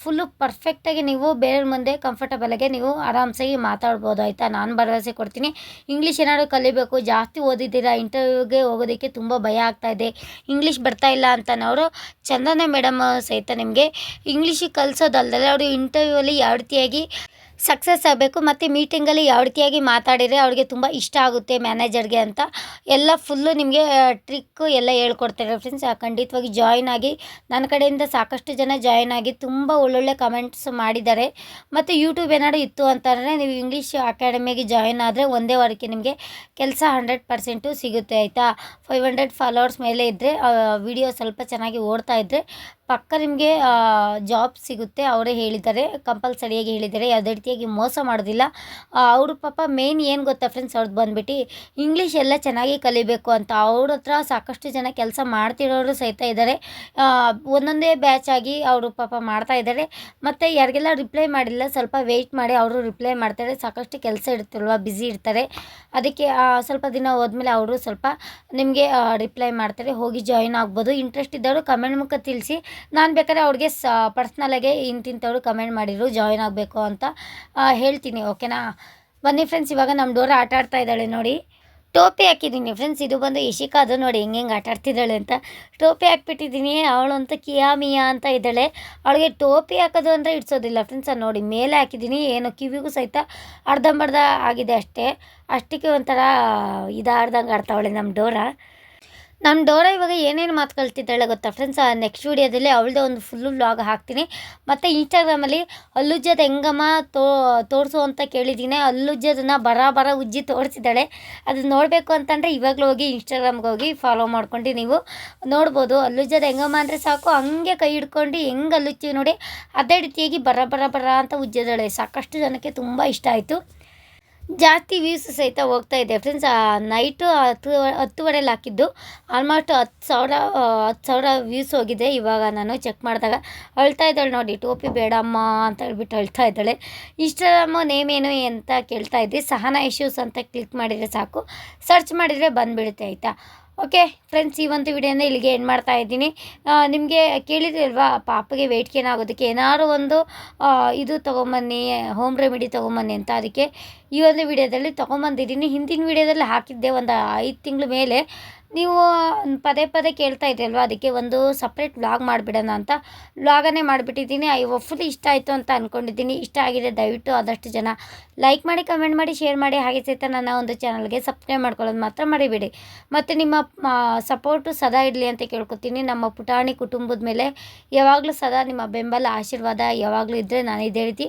ಫುಲ್ಲು ಪರ್ಫೆಕ್ಟಾಗಿ ನೀವು ಬೇರೆಯವ್ರ ಮುಂದೆ ಕಂಫರ್ಟಬಲಾಗಿ ನೀವು ಆರಾಮ್ಸಾಗಿ ಮಾತಾಡ್ಬೋದು. ಆಯಿತಾ? ನಾನು ಭರವಸೆ ಕೊಡ್ತೀನಿ. ಇಂಗ್ಲೀಷ್ ಏನಾದರೂ ಕಲಿಬೇಕು. ಜಾಸ್ತಿ ಓದಿದ್ದೀರಾ ಇಂಟರ್ವ್ಯೂಗೆ ಹೋಗೋದಕ್ಕೆ ತುಂಬ ಭಯ ಆಗ್ತಾ ಇದೆ. ಇಂಗ್ಲೀಷ್ ಬರ್ತಾ ಇಲ್ಲ ಅಂತನವರು ಚಂದನ ಮೇಡಮ್ ಸಹಿತ ನಿಮಗೆ ಇಂಗ್ಲೀಷಿಗೆ ಕಲಿಸೋದಲ್ದಲೆ ಅವರು ಇಂಟರ್ವ್ಯೂ ಅಲ್ಲಿ ಯಾವ ರೀತಿಯಾಗಿ ಸಕ್ಸಸ್ ಆಗಬೇಕು. ಮತ್ತು ಮೀಟಿಂಗಲ್ಲಿ ಯಾವ ರೀತಿಯಾಗಿ ಮಾತಾಡಿದರೆ ಅವ್ರಿಗೆ ತುಂಬ ಇಷ್ಟ ಆಗುತ್ತೆ ಮ್ಯಾನೇಜರ್ಗೆ ಅಂತ. ಎಲ್ಲ ಫುಲ್ಲು ನಿಮಗೆ ಟ್ರಿಕ್ಕು ಎಲ್ಲ ಹೇಳ್ಕೊಡ್ತಾರೆ ಫ್ರೆಂಡ್ಸ್ ಖಂಡಿತವಾಗಿ ಜಾಯ್ನ್ ಆಗಿ, ನನ್ನ ಕಡೆಯಿಂದ ಸಾಕಷ್ಟು ಜನ ಜಾಯ್ನ್ ಆಗಿ ತುಂಬ ಒಳ್ಳೊಳ್ಳೆ ಕಮೆಂಟ್ಸ್ ಮಾಡಿದ್ದಾರೆ. ಮತ್ತು ಯೂಟ್ಯೂಬ್ ಏನಾದ್ರು ಇತ್ತು ಅಂತಂದರೆ ನೀವು ಇಂಗ್ಲೀಷ್ ಅಕಾಡೆಮಿಗೆ ಜಾಯ್ನ್ ಆದರೆ ಒಂದೇ ವಾರಕ್ಕೆ ನಿಮಗೆ ಕೆಲಸ ಹಂಡ್ರೆಡ್ ಪರ್ಸೆಂಟು ಸಿಗುತ್ತೆ, ಆಯಿತಾ? ಫೈವ್ ಹಂಡ್ರೆಡ್ ಫಾಲೋವರ್ಸ್ ಮೇಲೆ ಇದ್ದರೆ ವಿಡಿಯೋ ಸ್ವಲ್ಪ ಚೆನ್ನಾಗಿ ಓಡ್ತಾ ಇದ್ದರೆ ಪಕ್ಕ ನಿಮಗೆ ಜಾಬ್ ಸಿಗುತ್ತೆ. ಅವರೇ ಹೇಳಿದ್ದಾರೆ, ಕಂಪಲ್ಸರಿಯಾಗಿ ಹೇಳಿದ್ದಾರೆ. ಯಾವುದೇ ರೀತಿಯಾಗಿ ಮೋಸ ಮಾಡೋದಿಲ್ಲ. ಅವರು ಪಾಪ ಮೇನ್ ಏನು ಗೊತ್ತಾ ಫ್ರೆಂಡ್ಸ್ ಅವ್ರದ್ದು ಬಂದ್ಬಿಟ್ಟು ಇಂಗ್ಲೀಷ್ ಎಲ್ಲ ಚೆನ್ನಾಗಿ ಕಲಿಬೇಕು ಅಂತ ಅವ್ರ ಹತ್ರ ಸಾಕಷ್ಟು ಜನ ಕೆಲಸ ಮಾಡ್ತಿರೋರು ಸಹಿತ ಇದ್ದಾರೆ ಒಂದೊಂದೇ ಬ್ಯಾಚ್ ಆಗಿ ಅವರು ಪಾಪ ಮಾಡ್ತಾ ಇದ್ದಾರೆ ಮತ್ತು ಯಾರಿಗೆಲ್ಲ ರಿಪ್ಲೈ ಮಾಡಿಲ್ಲ, ಸ್ವಲ್ಪ ವೆಯ್ಟ್ ಮಾಡಿ ಅವರು ರಿಪ್ಲೈ ಮಾಡ್ತಾರೆ. ಸಾಕಷ್ಟು ಕೆಲಸ ಇರುತ್ತಲ್ವ ಬ್ಯುಸಿ ಇರ್ತಾರೆ. ಅದಕ್ಕೆ ಸ್ವಲ್ಪ ದಿನ ಹೋದ್ಮೇಲೆ ಅವರು ಸ್ವಲ್ಪ ನಿಮಗೆ ರಿಪ್ಲೈ ಮಾಡ್ತಾರೆ. ಹೋಗಿ ಜಾಯಿನ್ ಆಗ್ಬೋದು. ಇಂಟ್ರೆಸ್ಟ್ ಇದ್ದವರು ಕಮೆಂಟ್ ಮುಖ ತಿಳಿಸಿ. ನಾನು ಬೇಕಾದ್ರೆ ಅವ್ರಿಗೆ ಸ ಪರ್ಸ್ನಲಾಗೆ ಇಂತಿಂಥವ್ರು ಕಮೆಂಟ್ ಮಾಡಿದ್ರು ಜಾಯಿನ್ ಆಗಬೇಕು ಅಂತ. ಹೇಳ್ತೀನಿ, ಓಕೆನಾ? ಬನ್ನಿ ಫ್ರೆಂಡ್ಸ್ ಇವಾಗ ನಮ್ಮ ಡೋರ ಆಟ ಆಡ್ತಾ ಇದ್ದಾಳೆ ನೋಡಿ. ಟೋಪಿ ಹಾಕಿದ್ದೀನಿ ಫ್ರೆಂಡ್ಸ್ ಇದು ಬಂದು ಇಶಿಕಾ ಅದು ನೋಡಿ, ಹೆಂಗೆ ಹೆಂಗೆ ಆಟ ಆಡ್ತಿದ್ದಾಳೆ ಅಂತ. ಟೋಪಿ ಹಾಕ್ಬಿಟ್ಟಿದ್ದೀನಿ ಅವಳಂತೂ ಕಿಯಾ ಮಿಯಾ ಅಂತ ಇದ್ದಾಳೆ. ಅವಳಿಗೆ ಟೋಪಿ ಹಾಕೋದು ಅಂದರೆ ಇಡ್ಸೋದಿಲ್ಲ ಫ್ರೆಂಡ್ಸ್ ನೋಡಿ, ಮೇಲೆ ಹಾಕಿದ್ದೀನಿ, ಏನು ಕಿವಿಗೂ ಸಹಿತ ಅರ್ಧಂಬರ್ಧ ಆಗಿದೆ ಅಷ್ಟೇ. ಅಷ್ಟಕ್ಕೆ ಒಂಥರ, ಇದಾರ್ದಂಗೆ ಆಡ್ತಾವಳೆ ನಮ್ಮ ಡೋರಾ. ನಮ್ಮ ಡೋರ ಇವಾಗ ಏನೇನು ಮಾತು ಕಲ್ತಿದ್ದಾಳೆ ಗೊತ್ತಾ ಫ್ರೆಂಡ್ಸ್ ನೆಕ್ಸ್ಟ್ ವೀಡಿಯೋದಲ್ಲಿ ಅವಳದೇ ಒಂದು ಫುಲ್ಲು ವ್ಲಾಗ್ ಹಾಕ್ತೀನಿ. ಮತ್ತು ಇನ್ಸ್ಟಾಗ್ರಾಮಲ್ಲಿ ಅಲ್ಲುಜ್ಜದ ಹೆಂಗಮ್ಮ ತೋ, ತೋರಿಸು ಅಂತ ಕೇಳಿದ್ದೀನಿ ಅಲ್ಲುಜ್ಜದನ್ನ ಬರ ಬರ ಉಜ್ಜಿ ತೋರಿಸಿದ್ದಾಳೆ. ಅದು ನೋಡಬೇಕು ಅಂತಂದರೆ ಇವಾಗಲೂ ಹೋಗಿ ಇನ್ಸ್ಟಾಗ್ರಾಮ್ಗೆ ಹೋಗಿ ಫಾಲೋ ಮಾಡ್ಕೊಂಡು ನೀವು ನೋಡ್ಬೋದು. ಅಲ್ಲುಜ್ಜದ ಹೆಂಗಮ್ಮ ಅಂದರೆ ಸಾಕು. ಹಂಗೆ ಕೈ ಹಿಡ್ಕೊಂಡು ಹೆಂಗೆ ಅಲ್ಲುಜ್ಜಿ ನೋಡಿ. ಅದೇ ರೀತಿಯಾಗಿ ಬರ ಬರ ಬರ ಅಂತ ಉಜ್ಜಿದ್ದಾಳೆ ಸಾಕಷ್ಟು ಜನಕ್ಕೆ ತುಂಬ ಇಷ್ಟ ಆಯಿತು. ಜಾಸ್ತಿ ವ್ಯೂಸ್ ಸಹಿತ ಹೋಗ್ತಾ ಇದೆ. ಫ್ರೆಂಡ್ಸ್ ನೈಟು ಹತ್ತು ಹತ್ತುವರೆಲಿ ಹಾಕಿದ್ದು. ಆಲ್ಮೋಸ್ಟ್ ಹತ್ತು ಸಾವಿರ ಹತ್ತು ಸಾವಿರ ವ್ಯೂಸ್ ಹೋಗಿದೆ. ಇವಾಗ ನಾನು ಚೆಕ್ ಮಾಡಿದಾಗ ಅಳ್ತಾ ಇದ್ದಾಳೆ ನೋಡಿ. ಟೋಪಿ ಬೇಡಮ್ಮ ಅಂತ ಹೇಳ್ಬಿಟ್ಟು ಅಳ್ತಾ ಇದ್ದಾಳೆ. ಇನ್ಸ್ಟಾಗ್ರಾಮು ನೇಮ್ ಏನು ಅಂತ ಕೇಳ್ತಾ ಇದ್ದೆ. ಸಹನಾ ಇಶ್ಯೂಸ್ ಅಂತ ಕ್ಲಿಕ್ ಮಾಡಿದರೆ ಸಾಕು. ಸರ್ಚ್ ಮಾಡಿದರೆ ಬಂದುಬಿಡುತ್ತೆ, ಆಯಿತಾ? ಓಕೆ ಫ್ರೆಂಡ್ಸ್, ಈ ಒಂದು ವಿಡಿಯೋನ ಇಲ್ಲಿಗೆ ಏನು ಮಾಡ್ತಾ ಇದ್ದೀನಿ. ನಿಮಗೆ ಕೇಳಿದ್ರಲ್ವಾ, ಪಾಪಗೆ ವೆಯ್ಟ್ ಗೇನ್ ಆಗೋದಕ್ಕೆ ಏನಾದ್ರು ಒಂದು ಇದು ತೊಗೊಂಬನ್ನಿ ಹೋಮ್ ರೆಮಿಡಿ ತೊಗೊಂಬನ್ನಿ ಅಂತ ಅದಕ್ಕೆ ಈ ಒಂದು ವಿಡಿಯೋದಲ್ಲಿ ತೊಗೊಂಬಂದಿದ್ದೀನಿ. ಹಿಂದಿನ ವಿಡಿಯೋದಲ್ಲಿ ಹಾಕಿದ್ದೆ ಒಂದು ಐದು ತಿಂಗಳ ಮೇಲೆ. ನೀವು ಪದೇ ಪದೇ ಕೇಳ್ತಾ ಇದ್ರಲ್ವ? ಅದಕ್ಕೆ ಒಂದು ಸಪ್ರೇಟ್ ವ್ಲಾಗ್ ಮಾಡಿಬಿಡೋಣ ಅಂತ. ವ್ಲಾಗನ್ನೇ ಮಾಡಿಬಿಟ್ಟಿದ್ದೀನಿ. ಐ ಫುಲ್ ಇಷ್ಟ ಆಯಿತು ಅಂತ ಅಂದ್ಕೊಂಡಿದ್ದೀನಿ ಇಷ್ಟ ಆಗಿದೆ, ದಯವಿಟ್ಟು ಆದಷ್ಟು ಜನ ಲೈಕ್ ಮಾಡಿ ಕಮೆಂಟ್ ಮಾಡಿ ಶೇರ್ ಮಾಡಿ. ಹಾಗೆ ಸಹಿತ ನನ್ನ ಒಂದು ಚಾನಲ್ಗೆ ಸಬ್ಸ್ಕ್ರೈಬ್ ಮಾಡ್ಕೊಳ್ಳೋದು ಮಾತ್ರ ಮರಿಬೇಡಿ. ಮತ್ತು ನಿಮ್ಮ ಸಪೋರ್ಟು ಸದಾ ಇಡಲಿ ಅಂತ ಕೇಳ್ಕೊತೀನಿ. ನಮ್ಮ ಪುಟಾಣಿ ಕುಟುಂಬದ ಮೇಲೆ ಯಾವಾಗಲೂ ಸದಾ ನಿಮ್ಮ ಬೆಂಬಲ, ಆಶೀರ್ವಾದ ಯಾವಾಗಲೂ ಇದ್ದರೆ ನಾನು ಇದೇ ರೀತಿ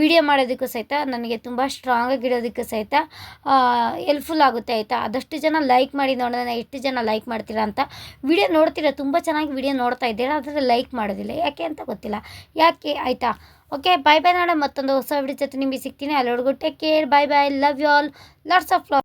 ವಿಡಿಯೋ ಮಾಡೋದಕ್ಕೂ ಸಹಿತ, ನನಗೆ ತುಂಬ ಸ್ಟ್ರಾಂಗ್ ಇಡೋದಕ್ಕೂ ಸಹಿತ ಹೆಲ್ಪ್ಫುಲ್ ಆಗುತ್ತೆ ಆಯಿತಾ? ಆದಷ್ಟು ಜನ ಲೈಕ್ ಮಾಡಿ ನೋಡೋಣ ಎಷ್ಟು ಜನ ಲೈಕ್ ಮಾಡ್ತೀರಾ ಅಂತ ವಿಡಿಯೋ ನೋಡ್ತೀರಾ, ತುಂಬ ಚೆನ್ನಾಗಿ ವಿಡಿಯೋ ನೋಡ್ತಾ ಇದ್ದೀರಾ ಆದರೆ ಲೈಕ್ ಮಾಡೋದಿಲ್ಲ. ಯಾಕೆ ಅಂತ ಗೊತ್ತಿಲ್ಲ. ಯಾಕೆ? ಆಯಿತಾ? ಓಕೆ ಬಾಯ್ ಬಾಯ್ ನಾಳೆ ಮತ್ತೊಂದು ಹೊಸ ವಿಡಿಯೋ ಜೊತೆ ನಿಮಗೆ ಸಿಗ್ತೀನಿ. ಅಲ್ಲಿವರೆಗೂ take care bye bye love you all lots of love